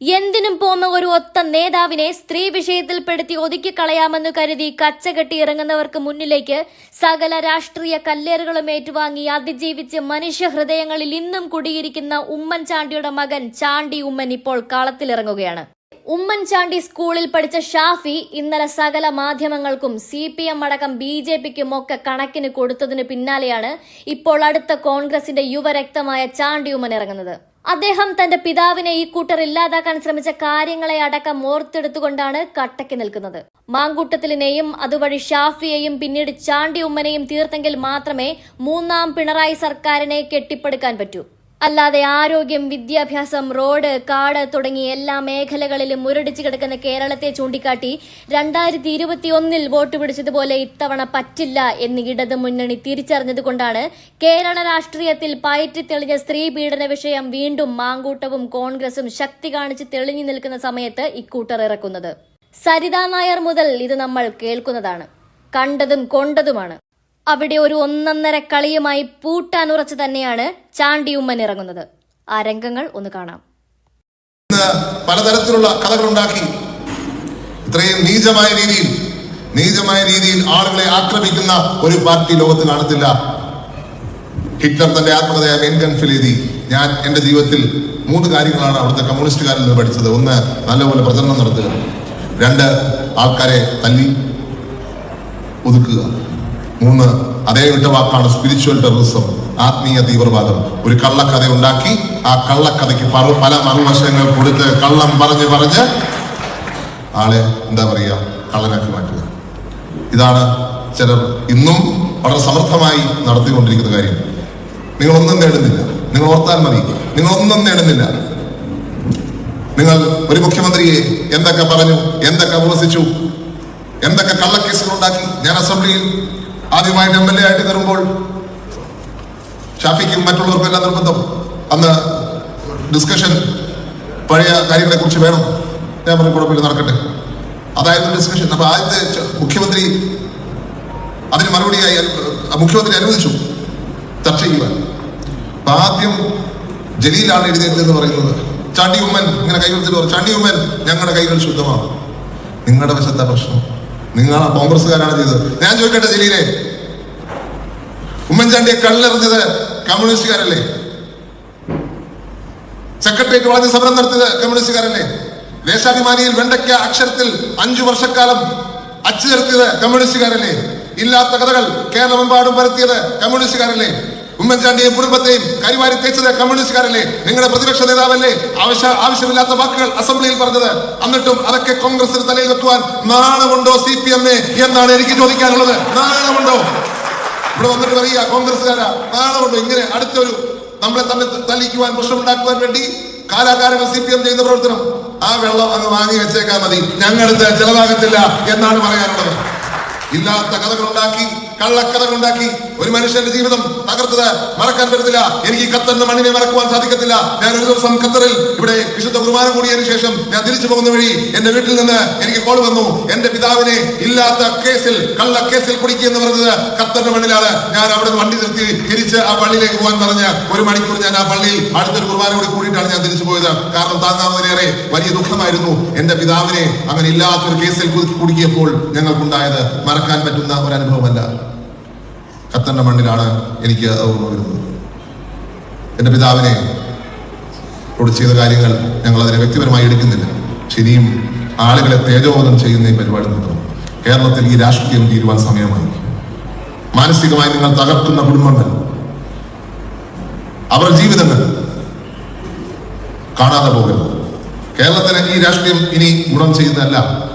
എന്തിനും പോന്ന ഒരു ഒത്ത നേതാവിനെ സ്ത്രീ വിഷയത്തിൽപ്പെടുത്തി ഒതുക്കിക്കളയാമെന്ന് കരുതി കച്ചകെട്ടി ഇറങ്ങുന്നവർക്ക് മുന്നിലേക്ക് സകല രാഷ്ട്രീയ കല്ലേറുകളും ഏറ്റുവാങ്ങി അതിജീവിച്ച് മനുഷ്യഹൃദയങ്ങളിൽ ഇന്നും കുടിയിരിക്കുന്ന ഉമ്മൻചാണ്ടിയുടെ മകൻ ചാണ്ടി ഉമ്മൻ ഇപ്പോൾ കളത്തിലിറങ്ങുകയാണ്. ഉമ്മൻചാണ്ടി സ്കൂളിൽ പഠിച്ച ഷാഫി ഇന്നലെ സകല മാധ്യമങ്ങൾക്കും സി പി എം അടക്കം ബി ജെ പിക്കും ഒക്കെ കണക്കിന് കൊടുത്തതിന് പിന്നാലെയാണ് ഇപ്പോൾ അടുത്ത കോൺഗ്രസിന്റെ യുവരക്തമായ ചാണ്ടി ഉമ്മൻ ഇറങ്ങുന്നത്. അദ്ദേഹം തന്റെ പിതാവിനെ ഈ കൂട്ടർ ഇല്ലാതാക്കാൻ ശ്രമിച്ച കാര്യങ്ങളെ അടക്കം ഓർത്തെടുത്തുകൊണ്ടാണ് കട്ടയ്ക്ക് നിൽക്കുന്നത്. മാങ്കൂട്ടത്തിലിനെയും അതുവഴി ഷാഫിയെയും പിന്നീട് ചാണ്ടി ഉമ്മനെയും തീർത്തെങ്കിൽ മാത്രമേ മൂന്നാം പിണറായി സർക്കാരിനെ കെട്ടിപ്പടുക്കാൻ പറ്റൂ. അല്ലാതെ ആരോഗ്യം വിദ്യാഭ്യാസം റോഡ് കാട് തുടങ്ങി എല്ലാ മേഖലകളിലും മുരടിച്ചു കിടക്കുന്ന കേരളത്തെ ചൂണ്ടിക്കാട്ടി രണ്ടായിരത്തി ഇരുപത്തിയൊന്നിൽ വോട്ട് പിടിച്ചതുപോലെ ഇത്തവണ പറ്റില്ല എന്ന് ഇടത് മുന്നണി തിരിച്ചറിഞ്ഞതുകൊണ്ടാണ് കേരള രാഷ്ട്രീയത്തിൽ പയറ്റി തെളിഞ്ഞ സ്ത്രീ പീഡന വിഷയം വീണ്ടും മാങ്കൂട്ടവും കോൺഗ്രസും ശക്തി കാണിച്ച് തെളിഞ്ഞു നിൽക്കുന്ന സമയത്ത് ഇക്കൂട്ടർ ഇറക്കുന്നത്. സരിതാ നായർ മുതൽ ഇത് നമ്മൾ കേൾക്കുന്നതാണ്. കണ്ടതും കൊണ്ടതുമാണ്. അവിടെ ഒരു ഒന്നൊന്നര കളിയുമായി പൂട്ടാനുറച്ച് തന്നെയാണ് ചാണ്ടിയുമ്മൻ ഇറങ്ങുന്നത്. ആ രംഗങ്ങൾ ഒന്ന് കാണാം. പലതരത്തിലുള്ള കഥകളുണ്ടാക്കി. ഇത്രയും നീചമായ രീതിയിൽ നീചമായ രീതിയിൽ ആളുകളെ ആക്രമിക്കുന്ന ഒരു പാർട്ടി ലോകത്ത് കാണത്തില്ല. ഹിറ്റ്ലർ തന്റെ ആത്മകഥയായ മെൻകൻഫിൽ എഴുതി. ഞാൻ എന്റെ ജീവിതത്തിൽ മൂന്ന് കാര്യങ്ങളാണ് അവിടുത്തെ കമ്മ്യൂണിസ്റ്റുകാരിൽ നിന്ന് പഠിച്ചത്. ഒന്ന് നല്ലപോലെ പ്രചരണം നടത്തുക. രണ്ട് ആൾക്കാരെ തല്ലി ഒതുക്കുക. മൂന്ന് അതേ വിട്ട വാക്കാണ് സ്പിരിച്വൽ ടെററിസം ആത്മീയ തീവ്രവാദം. ഒരു കള്ളക്കഥ ഉണ്ടാക്കി ആ കള്ളക്കഥയ്ക്ക് പല മറുവശങ്ങൾ കൊടുത്ത് കള്ളം പറഞ്ഞ് പറഞ്ഞ് ആളെ എന്താ പറയുക കള്ളനാക്കി മാറ്റുക. ഇതാണ് ചിലർ ഇന്നും വളരെ സമർത്ഥമായി നടത്തിക്കൊണ്ടിരിക്കുന്ന കാര്യം. നിങ്ങളൊന്നും നേടുന്നില്ല. നിങ്ങൾ ഓർത്താൽ മതി. നിങ്ങളൊന്നും നേടുന്നില്ല. നിങ്ങൾ ഒരു മുഖ്യമന്ത്രിയെ എന്തൊക്കെ പറഞ്ഞു എന്തൊക്കെ വിമർശിച്ചു എന്തൊക്കെ കള്ളക്കേസുകൾ ഉണ്ടാക്കി ഞാൻ അസംബ്ലിയിൽ ആദ്യമായിട്ട് എം എൽ എ ആയിട്ട് കയറുമ്പോൾ ഷാഫിക്കും മറ്റുള്ളവർക്കും എല്ലാം നിർബന്ധം. അന്ന് ഡിസ്കഷൻ പഴയ കാര്യങ്ങളെ കുറിച്ച് വേണം. ഞാൻ പറഞ്ഞു കുഴപ്പമില്ല നടക്കട്ടെ. അതായിരുന്നു ഡിസ്കഷൻ അപ്പൊ ആദ്യത്തെ മുഖ്യമന്ത്രി അതിന് മറുപടിയായി മുഖ്യമന്ത്രി അനുവദിച്ചു ചർച്ച ചെയ്യുവാൻ. അപ്പൊ ആദ്യം ജലീലാണ് എഴുതിയത് എന്ന് പറയുന്നത്. ചാണ്ടി ഉമ്മൻ ഇങ്ങനെ കൈകൾ പറഞ്ഞു ചാണ്ടി ഉമ്മൻ ഞങ്ങളുടെ കൈകൾ ശുദ്ധമാണ് നിങ്ങളുടെ വശത്തെ പ്രശ്നം. നിങ്ങൾ കോൺഗ്രസ്സുകാരാണ് ചെയ്തത്. ഞാൻ ചോദിക്കട്ടെ ജലീലെ ഉമ്മൻചാണ്ടിയെ കള്ളെറിഞ്ഞത് കമ്മ്യൂണിസ്റ്റുകാരല്ലേ? സെക്രട്ടേറിയറ്റ് വളഞ്ഞ് സമരം നടത്തിയത് കമ്മ്യൂണിസ്റ്റുകാരല്ലേ? ദേശാഭിമാനിയിൽ വെണ്ടയ്ക്ക അക്ഷരത്തിൽ അഞ്ചു വർഷക്കാലം അച്ചു ചേർത്തിയത് കമ്മ്യൂണിസ്റ്റുകാരല്ലേ? ഇല്ലാത്ത കഥകൾ കേരളമെമ്പാടും പരത്തിയത് കമ്മ്യൂണിസ്റ്റുകാരല്ലേ? ഉമ്മൻചാണ്ടിയെയും കുടുംബത്തെയും കരിവാരി തേച്ചത് കമ്മ്യൂണിസ്റ്റുകാരല്ലേ? നിങ്ങളുടെ പ്രതിപക്ഷ നേതാവല്ലേ? ആവശ്യ ആവശ്യമില്ലാത്ത വാക്കുകൾ അസംബ്ലിയിൽ പറഞ്ഞത്. എന്നിട്ടും അതൊക്കെ കോൺഗ്രസിന് തലയിൽ വെക്കുവാൻ നാണമുണ്ടോ സി പി എം എന്നാണ് എനിക്ക് ചോദിക്കാനുള്ളത്. നാണമുണ്ടോ? ഇവിടെ വന്നിട്ട് പറയുക കോൺഗ്രസ്സുകാരാ നാണമുണ്ടോ? ഇങ്ങനെ അടുത്തൊരു നമ്മളെ തന്നെ തല്ലിക്കുവാൻ പ്രശ്നമുണ്ടാക്കുവാൻ വേണ്ടി കാലാകാലങ്ങൾ സി പി എം ചെയ്യുന്ന പ്രവർത്തനം. ആ വെള്ളം അങ്ങ് വാങ്ങി വെച്ചേക്കാൻ മതി. ഞങ്ങളടുത്ത് ചെലവാകത്തില്ല എന്നാണ് പറയാനുള്ളത്. ഇല്ലാത്ത കള്ളക്കഥകൾ ഉണ്ടാക്കി ഒരു മനുഷ്യന്റെ ജീവിതം തകർത്തത് മറക്കാൻ പറ്റത്തില്ല. എനിക്ക് ഈ ഖത്തറിന്റെ മണ്ണിനെ മറക്കുവാൻ സാധിക്കത്തില്ല. ഞാൻ ഒരു ദിവസം ഖത്തറിൽ ഇവിടെ വിശുദ്ധ കുർബാന കൂടിയതിനു ശേഷം ഞാൻ തിരിച്ചു പോകുന്ന വഴി എന്റെ വീട്ടിൽ നിന്ന് എനിക്ക് കോൾ വന്നു. എന്റെ പിതാവിനെ ഇല്ലാത്ത കേസിൽ കള്ള കേസിൽ കുടിക്കുക എന്ന് പറഞ്ഞത് ഖത്തറിന്റെ മണ്ണിലാണ്. ഞാൻ അവിടെ വണ്ടി നിർത്തി തിരിച്ച് ആ പള്ളിയിലേക്ക് പോകാൻ പറഞ്ഞ് ഒരു മണിക്കൂർ ഞാൻ ആ പള്ളിയിൽ അടുത്തൊരു കുർബാന കൂടി കൂടിയിട്ടാണ് ഞാൻ തിരിച്ചു പോയത്. കാരണം താങ്ങാവുന്നതിനേറെ വലിയ ദുഃഖമായിരുന്നു എന്റെ പിതാവിനെ അങ്ങനെ ഇല്ലാത്തൊരു കേസിൽ കുടുക്കിയപ്പോൾ ഞങ്ങൾക്കുണ്ടായത് മറക്കാൻ പറ്റുന്ന ഒരു അനുഭവമല്ല. ഖത്തറിന്റെ മണ്ണിലാണ് എനിക്ക് ഓർമ്മ വരുന്നത്. എന്റെ പിതാവിനെ കൂടെ ചെയ്ത കാര്യങ്ങൾ ഞങ്ങൾ അതിനെ വ്യക്തിപരമായി എടുക്കുന്നില്ല. ശരിയും ആളുകളെ തേജോവധം ചെയ്യുന്ന ഈ പരിപാടി നിർത്തണം കേരളത്തിൽ ഈ രാഷ്ട്രീയം തീരുവാൻ സമയമായി. മാനസികമായി നിങ്ങൾ തകർക്കുന്ന കുടുംബങ്ങൾ അവരുടെ ജീവിതങ്ങൾ കാണാതെ പോകരുത്. കേരളത്തിന് ഈ രാഷ്ട്രീയം ഇനി ഗുണം ചെയ്യുന്നതല്ല.